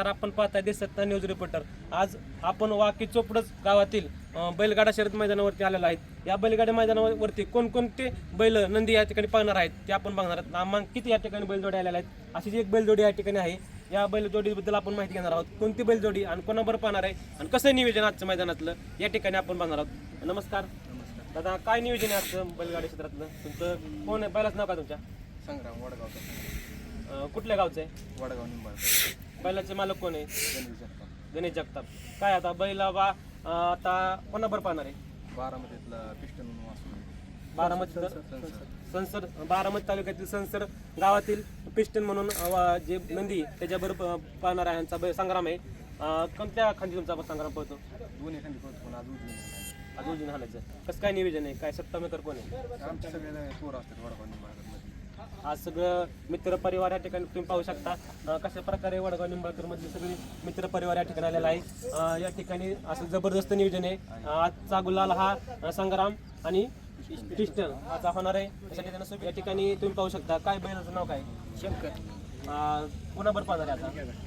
नमस्कार आपण पाहताय देसत्ता न्यूज रिपोर्टर आज आपण वाकी चोपडच गावातील बैलगाडा शर्यत मैदानावरती आलेलो आहेत. या बैलगाडा मैदानावरती कोणकोणते बैल नंदी या ठिकाणी पाहणार आहेत ते आपण बघणार आहेत. आम्हाला किती या ठिकाणी बैलजोडी आलेल्या आहेत? अशीच एक बैलजोडी या ठिकाणी आहे. या बैलजोडीबद्दल आपण माहिती घेणार आहोत. कोणती बैलजोडी आणि कोणाबरोबर पाहणार आहे? आणि कसं नियोजन आजचं मैदानातलं? या ठिकाणी आपण बघणार आहोत. नमस्कार. दादा काय नियोजन आहे आजचं बैलगाडी क्षेत्रातलं? तुमचं कोण आहे? बैलाचं नाव का तुमच्या? संग्राम वडगावचा अं, कुठल्या गावचं आहे? वडगाव निंबाळ बैलाचे मालक कोण आहे? गणेश जगताप. काय आता बैला बा आता कोणाबरोबर पाहणार आहे? बारामतीतला पिस्टन बारामती संसर बारामती तालुक्यातील संसर गावातील पिस्टन म्हणून अं, जे नंदी त्याच्याबरोबर पाहणार आहे यांचा बै- संग्राम आहे. अं, कोणत्या खांदी तुमचा संग्राम पळतो दोन्ही खाली पळतो पण आज उजवी अजून हाणायचं. कसं काय नियोजन आहे? काय सत्ता मेकर कोण आहे? आमचे सगळे पोरं असतात निंबाळमध्ये आज सगळं मित्र परिवार या ठिकाणी तुम्ही पाहू शकता. कशा प्रकारे वडगाव निंबाळकर मधले सगळे मित्र परिवार या ठिकाणी आलेला आहे या ठिकाणी असं जबरदस्त नियोजन आहे. आजचा गुलाल हा संग्राम आणि पिस्टन असा होणार आहे. त्यासाठी त्यांना या ठिकाणी तुम्ही पाहू शकता. काय बैलाचं नाव काय? शंकर. कोणाबर पाहणार आहे आता.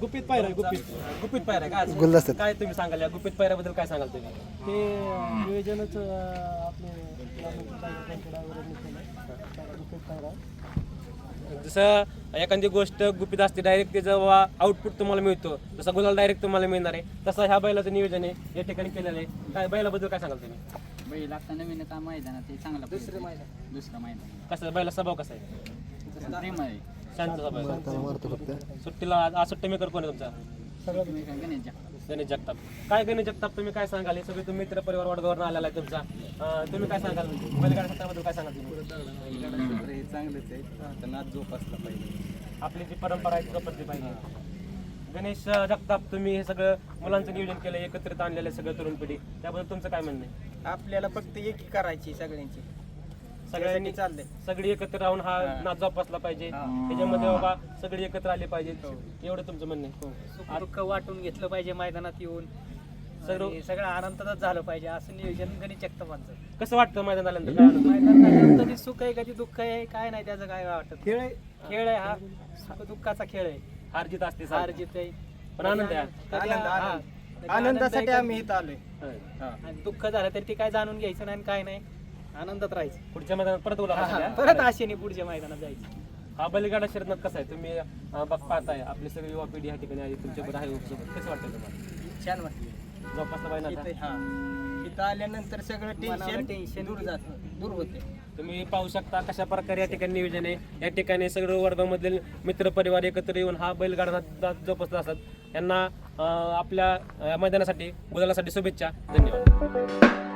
गुपित पायरा गुपित. गुपित पायरा काय? काय तुम्ही सांगाल या गुपित पायऱ्याबद्दल काय सांगाल तुम्ही? ते नियोजनच आपले जसं एखादी गोष्ट गुपित असते डायरेक्ट त्याचं आउटपुट तुम्हाला मिळतो जसा गुलाल डायरेक्ट तुम्हाला मिळणार आहे तसं ह्या बैलाचं नियोजन आहे या ठिकाणी केलेलं आहे. काय बैलाबद्दल काय सांगाल तुम्ही? बैल आता नवीन आता मैदानात ते चांगला दुसरं मैदान. दुसरं मैदान. कसं बैला स्वभाव कसा आहे? प्रेम आहे. शांत स्वभाव आहे. सुट्टीला आज आज सुट्टी मेकर कोण आहे तुमचा? गणेश. गणेश जगताप. काय गणेश जगताप? तुम्ही काय सांगाल? हे सगळे तुम्ही मित्र परिवार वडगावर आलेला आहे तुमचा. अं, तुम्ही काय सांगाल? बैलगाडा क्षेत्राबद्दल काय सांगाल तुम्ही? हे चांगलेच आहे. त्यांना आज जोपासला पाहिजे. आपली जी परंपरा आहे ती जपली पाहिजे. गणेश जगताप तुम्ही हे सगळं मुलांचं नियोजन केलं एकत्रित आणलेलं आहे सगळं तरुण पिढी. त्याबद्दल तुमचं काय म्हणणं आहे? आपल्याला फक्त एकी करायची सगळ्यांची. सगळ्यांनी चाललंय सगळी एकत्र राहून हा नाच जोपासला पाहिजे. त्याच्यामध्ये बाबा सगळी एकत्र आली पाहिजे. एवढं तुमचं म्हणणं आहे. सुख दुःख वाटून घेतलं पाहिजे मैदानात येऊन. सर्व सगळं आनंदातच झालं पाहिजे. असं नियोजन गणित जगतापांचं. कसं वाटतं मैदान आल्यानंतर? मैदानात कधी सुख आहे कधी दुःख आहे काय नाही त्याचं काय वाटत. खेळ आहे. खेळ आहे हा. सुख दुःखाचा खेळ आहे. हार जीत असते हार सारखी. जीत आहे. पण आनंद आहे. हा, आनंदासाठी आम्ही इथं आलोय. दुःख झालं तरी ते काय जाणून घ्यायचं नाही आणि काय नाही. आनंदात राहायचं. पुढच्या मैदानात परत उला परत आशेने पुढच्या मैदानात जायचं. हा बैलगाडा शर्यत कसं आहे? तुम्ही अं, बघ पाहताय. आपली सगळी युवा पिढी या ठिकाणी आहे तुमच्याबरोबर आहे कसं वाटतं तुम्हाला? छान वाटतं जोपासला पाहिजे? इथं- हा. इथं आल्यानंतर सगळं टेन्शन टेन्शन दूर जात दूर होते. तुम्ही पाहू शकता कशा प्रकारे या ठिकाणी नियोजन आहे. या ठिकाणी सगळं वर्गामधील मित्र परिवार एकत्र येऊन हा बैलगाडा जोपासला असतात. यांना अं, आपल्या अं, मैदानासाठी गुलालासाठी शुभेच्छा. धन्यवाद.